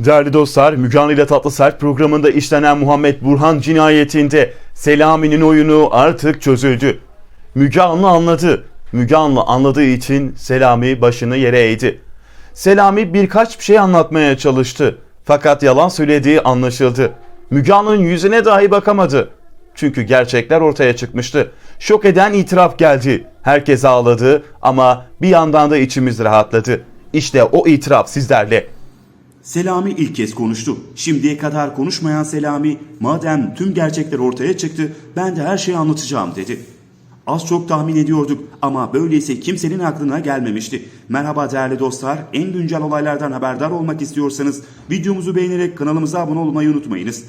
Değerli dostlar, Müge Anlı ile Tatlı Sert programında işlenen Muhammed Burhan cinayetinde Selami'nin oyunu artık çözüldü. Müge Anlı anladı. Müge Anlı anladığı için Selami başını yere eğdi. Selami birkaç bir şey anlatmaya çalıştı. Fakat yalan söylediği anlaşıldı. Müge Anlı'nın yüzüne dahi bakamadı. Çünkü gerçekler ortaya çıkmıştı. Şok eden itiraf geldi. Herkes ağladı ama bir yandan da içimiz rahatladı. İşte o itiraf sizlerle. Selami ilk kez konuştu. Şimdiye kadar konuşmayan Selami, madem tüm gerçekler ortaya çıktı, ben de her şeyi anlatacağım dedi. Az çok tahmin ediyorduk ama böyleyse kimsenin aklına gelmemişti. Merhaba değerli dostlar, en güncel olaylardan haberdar olmak istiyorsanız videomuzu beğenerek kanalımıza abone olmayı unutmayınız.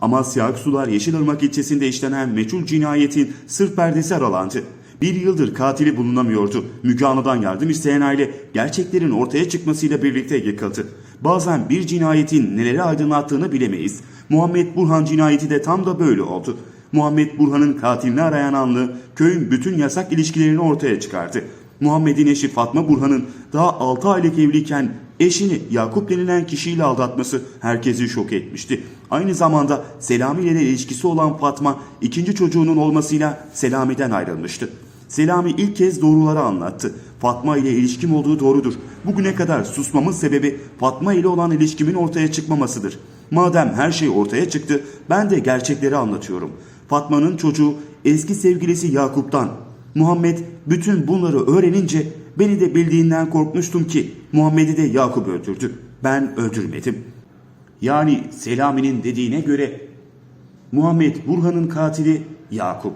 Amasya Aksular Yeşilırmak ilçesinde işlenen meçhul cinayetin sır perdesi aralandı. Bir yıldır katili bulunamıyordu. Müge Anlı'dan yardım isteyen aile gerçeklerin ortaya çıkmasıyla birlikte yıkıldı. Bazen bir cinayetin neleri aydınlattığını bilemeyiz. Muhammed Burhan cinayeti de tam da böyle oldu. Muhammed Burhan'ın katilini arayan anlı köyün bütün yasak ilişkilerini ortaya çıkardı. Muhammed'in eşi Fatma Burhan'ın daha 6 aylık evliyken eşini Yakup denilen kişiyle aldatması herkesi şok etmişti. Aynı zamanda Selami ile de ilişkisi olan Fatma ikinci çocuğunun olmasıyla Selami'den ayrılmıştı. Selami ilk kez doğruları anlattı. Fatma ile ilişkim olduğu doğrudur. Bugüne kadar susmamın sebebi Fatma ile olan ilişkimin ortaya çıkmamasıdır. Madem her şey ortaya çıktı ben de gerçekleri anlatıyorum. Fatma'nın çocuğu eski sevgilisi Yakup'tan. Muhammed bütün bunları öğrenince beni de bildiğinden korkmuştum ki Muhammed'i de Yakup öldürdü. Ben öldürmedim. Yani Selami'nin dediğine göre Muhammed Burhan'ın katili Yakup.